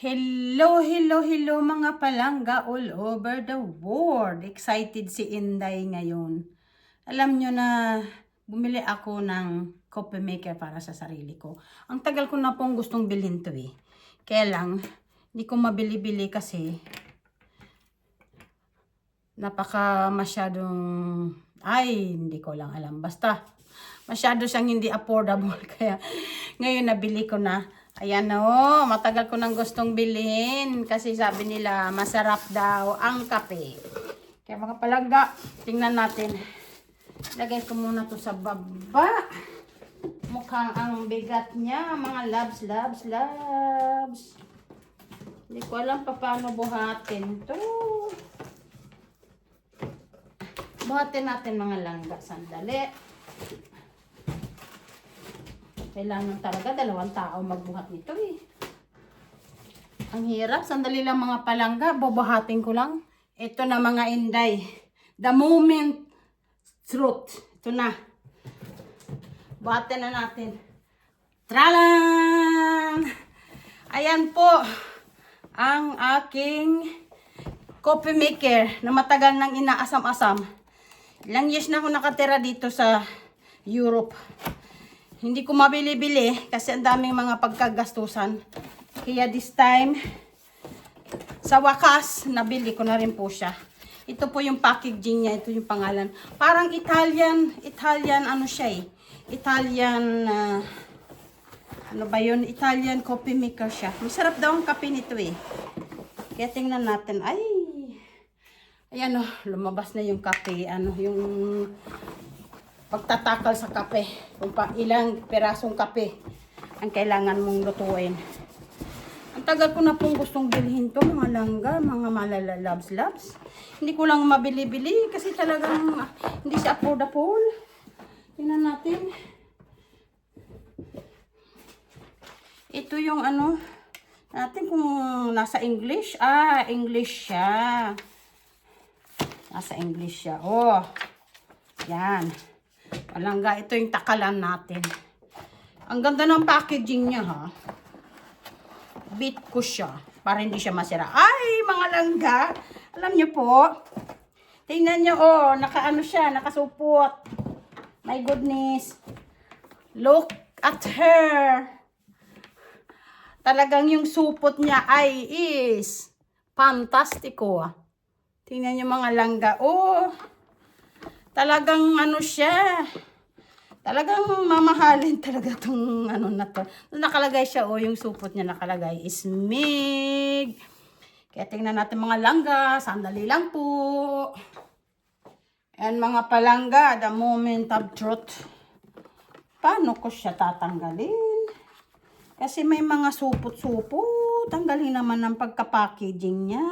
Hello, hello, hello mga palangga all over the world. Excited si Inday ngayon. Alam nyo na bumili ako ng coffee maker para sa sarili ko. Ang tagal ko na pong gustong bilhin to eh. Kaya lang, hindi ko mabili-bili kasi napaka masyadong ay hindi ko lang alam basta masyado siyang hindi affordable kaya ngayon nabili ko na ayan o matagal ko nang gustong bilhin kasi sabi nila masarap daw ang kape kaya mga palangga tingnan natin lagay ko muna to sa baba mukhang ang bigat niya mga labs labs labs hindi ko alam pa paano buhatin to Buhatin natin mga langga. Sandali. Kailangan talaga dalawang tao magbuhat nito eh. Ang hirap. Sandali lang mga palangga. Bubuhatin ko lang. Ito na mga inday. The moment truth. Ito na. Buhatin na natin. Tralan! Ayan po ang aking coffee maker na matagal nang inaasam-asam. Ilang years na ako nakatira dito sa Europe. Hindi ko mabili-bili kasi ang daming mga pagkagastusan. Kaya this time, sa wakas, nabili ko na rin po siya. Ito po yung packaging niya, ito yung pangalan. Parang Italian, Italian ano siya eh. Italian, ah, ano ba yun? Italian coffee maker siya. Masarap daw ang kape nito eh. Kaya tingnan natin. Ay, ayan o, lumabas na yung kape. Ano, yung pagtatakal sa kape. Kung pa, ilang perasong kape ang kailangan mong lutuin. Ang tagal ko na pong gustong bilhin to, mga langga, mga malalalabs-labs. Hindi ko lang mabili-bili kasi talagang ah, hindi siya affordable. Tingnan natin. Ito yung ano, natin kung nasa English. Ah, English siya. Nasa English siya. Oh, yan. Palangga, ito yung takalan natin. Ang ganda ng packaging niya, ha. Beat ko siya para hindi siya masira. Ay, mga langga. Alam niyo po, tingnan niyo, oh, nakaano siya, nakasupot. My goodness. Look at her. Talagang yung supot niya ay is fantastico. ah. Tingnan niyo mga langga. Oh, talagang ano siya. Talagang mamahalin talaga tong ano na to. Nakalagay siya, oh, yung supot niya nakalagay is MIG. Kaya tingnan natin mga langga. Sandali lang po. And mga palangga, the moment of truth. Paano ko siya tatanggalin? Kasi may mga supot-supot. Tanggalin naman ang pagka-packaging niya.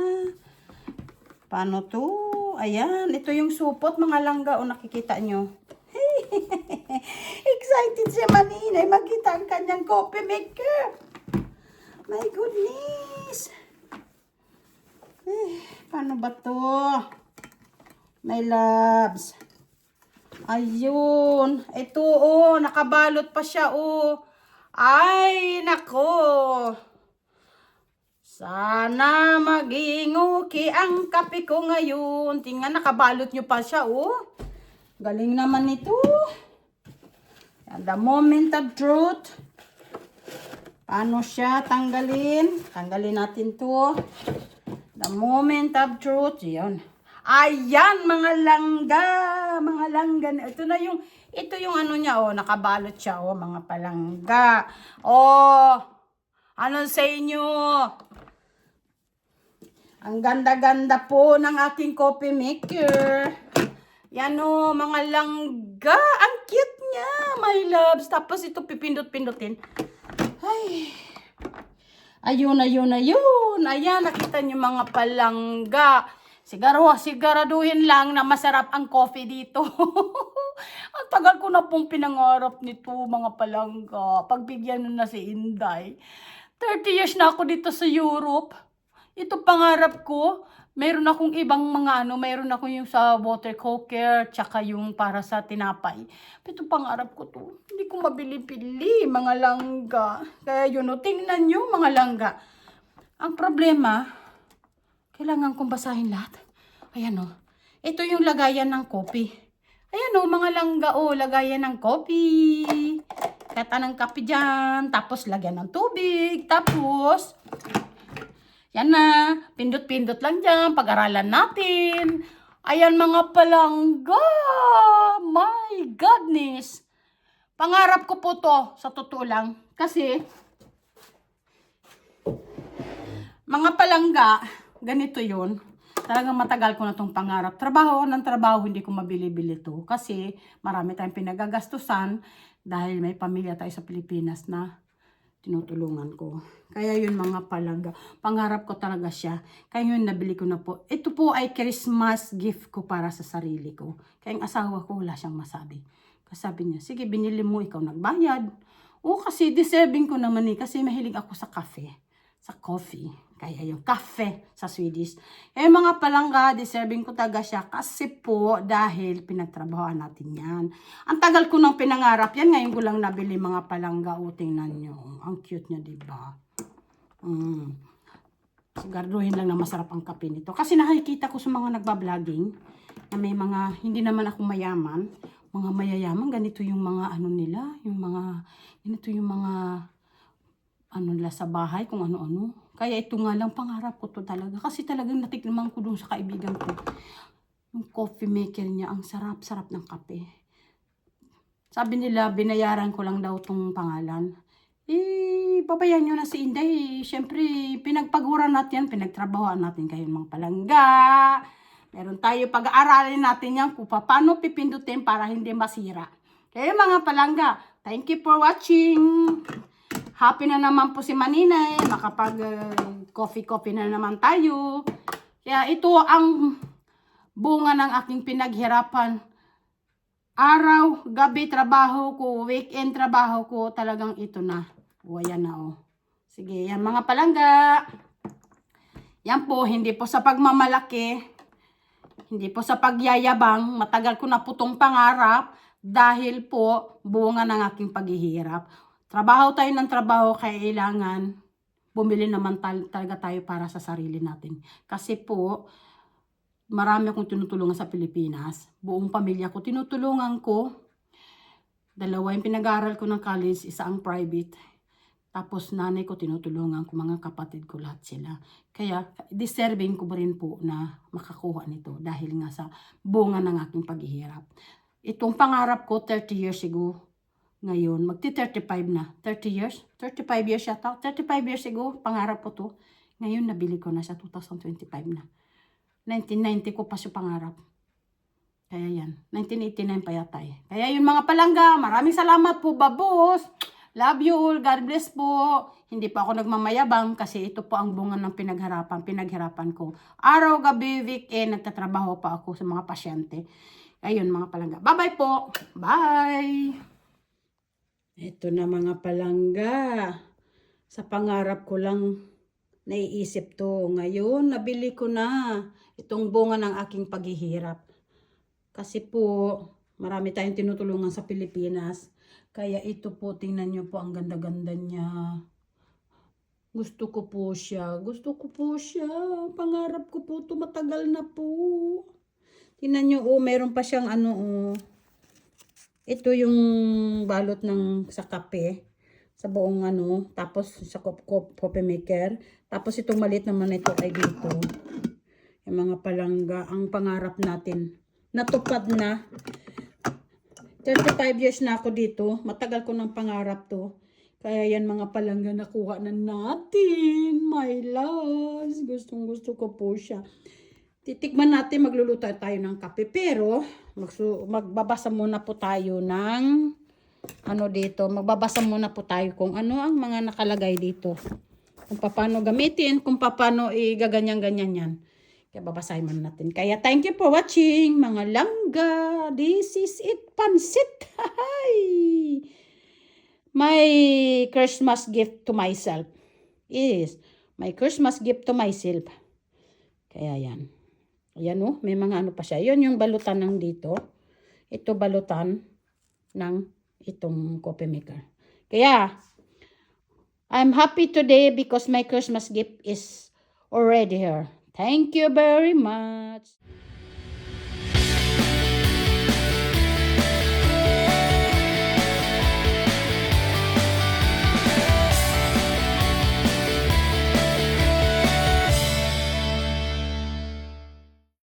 Paano to? Ayan, ito yung supot mga langga. O nakikita nyo. Excited si Maninay makita ang kanyang coffee maker. My goodness. Eh, paano ba to? My loves. Ayun. Ito, oh. Nakabalot pa siya, oh. Ay, nako. Sana maging okay ang kape ko ngayon. Tingnan, nakabalot nyo pa siya, oh. Galing naman nito. Yan, The moment of truth. Paano siya tanggalin? Tanggalin natin to. The moment of truth. Yan. Ayan, mga langga. Mga langga. Ito na yung, ito yung ano niya, oh. Nakabalot siya, oh. Mga palangga. Oh. Ano sa inyo? Ang ganda-ganda po ng aking coffee maker. Yan o, mga langga. Ang cute niya, my loves. Tapos ito pipindot-pindutin. Ay. Ayun, ayun, ayun. Ayan, nakita niyo mga palangga. Sigaro, siguraduhin lang na masarap ang coffee dito. ang tagal ko na pong pinangarap nito, mga palangga. Pagbigyan na si Inday. 30 years na ako dito sa Europe. Ito pangarap ko. Meron akong ibang mga ano, meron ako yung sa water cooker, tsaka yung para sa tinapay. Ito pangarap ko to. Hindi ko mabili-bili, mga langga. Kaya yun, o, tingnan nyo, mga langga. Ang problema, kailangan kong basahin lahat. Ayan o. Ito yung lagayan ng kopi. Ayan o, mga langga o, lagayan ng kopi. Kahit anong kape dyan. Tapos lagyan ng tubig. Tapos, yan na. Pindot-pindot lang dyan. Pag-aralan natin. Ayan mga palangga. My goodness. Pangarap ko po to, sa totoo lang. Kasi, mga palangga, ganito yon Talagang matagal ko na tong pangarap. Trabaho ng trabaho, hindi ko mabili-bili to. Kasi marami tayong pinagagastusan dahil may pamilya tayo sa Pilipinas na tinutulungan ko. Kaya yun mga palangga. Pangarap ko talaga siya. Kaya yun nabili ko na po. Ito po ay Christmas gift ko para sa sarili ko. Kaya yung asawa ko wala siyang masabi. Kasi sabi niya, sige binili mo, ikaw nagbayad. O kasi deserving ko naman eh. Kasi mahilig ako sa cafe. Sa coffee. Kaya yung cafe sa Swedish. Eh mga palangga, deserving ko talaga siya. Kasi po, dahil pinagtrabahoan natin yan. Ang tagal ko nang pinangarap yan. Ngayon ko lang nabili mga palangga. O, tingnan nyo. Ang cute niya, diba? Mm. Siguraduhin lang na masarap ang kape nito. Kasi nakikita ko sa mga nagbabloging na may mga, hindi naman ako mayaman, mga mayayaman, ganito yung mga ano nila, yung mga, ganito yung mga, ano nila sa bahay, kung ano-ano. Kaya ito nga lang, pangarap ko to talaga. Kasi talagang natikman ko dun sa kaibigan ko. Yung coffee maker niya, ang sarap-sarap ng kape. Sabi nila, binayaran ko lang daw tong pangalan. Eh, babayan nyo na si Inday. Siyempre, pinagpaguran natin yan, pinagtrabahoan natin kayo mga palangga. Meron tayo pag-aaralin natin yan kung paano pipindutin para hindi masira. Kaya mga palangga, thank you for watching. Happy na naman po si Maninay. Makapag uh, coffee-coffee na naman tayo. Kaya ito ang bunga ng aking pinaghirapan. Araw, gabi, trabaho ko, weekend, trabaho ko, talagang ito na. O, ayan na, oh. Sige, yan mga palangga. Yan po, hindi po sa pagmamalaki, hindi po sa pagyayabang, matagal ko na po tong pangarap dahil po bunga ng aking paghihirap. Trabaho tayo ng trabaho, kailangan bumili naman tal- talaga tayo para sa sarili natin. Kasi po, marami akong tinutulungan sa Pilipinas. Buong pamilya ko tinutulungan ko. Dalawa yung pinag-aaral ko ng college, isa ang private. Tapos nanay ko tinutulungan ko, mga kapatid ko lahat sila. Kaya deserving ko rin po na makakuha nito dahil nga sa bunga ng aking paghihirap. Itong pangarap ko 30 years ago, ngayon, magti 35 na. 30 years? 35 years yata. 35 years ago, pangarap ko to. Ngayon, nabili ko na sa 2025 na. 1990 ko pa siya pangarap. Kaya yan. 1989 pa yata eh. Kaya yun mga palangga, maraming salamat po, babos. Love you all. God bless po. Hindi pa ako nagmamayabang kasi ito po ang bunga ng pinagharapan, pinaghirapan ko. Araw, gabi, weekend, nagtatrabaho pa ako sa mga pasyente. Ayun mga palangga. Bye-bye po. Bye! Ito na mga palangga. Sa pangarap ko lang naiisip to. Ngayon, nabili ko na itong bunga ng aking paghihirap. Kasi po, marami tayong tinutulungan sa Pilipinas. Kaya ito po, tingnan nyo po ang ganda-ganda niya. Gusto ko po siya. Gusto ko po siya. Pangarap ko po to Matagal na po. Tingnan nyo, oh, meron pa siyang ano, oh. Ito yung balot ng sa kape. Sa buong ano. Tapos sa coffee maker. Tapos itong maliit naman ito ay dito. Yung mga palangga. Ang pangarap natin. Natupad na. 35 years na ako dito. Matagal ko ng pangarap to. Kaya yan mga palangga nakuha na natin. My loves. Gustong gusto ko po siya. Titikman natin, magluluto tayo ng kape. Pero, magbabasa muna po tayo ng ano dito. Magbabasa muna po tayo kung ano ang mga nakalagay dito. Kung paano gamitin, kung paano igaganyan-ganyan yan. Kaya babasahin muna natin. Kaya thank you for watching, mga langga. This is it, pansit. Hi! My Christmas gift to myself is my Christmas gift to myself. Kaya yan. Ayan oh, may mga ano pa siya. Yun yung balutan ng dito. Ito balutan ng itong coffee maker. Kaya, I'm happy today because my Christmas gift is already here. Thank you very much.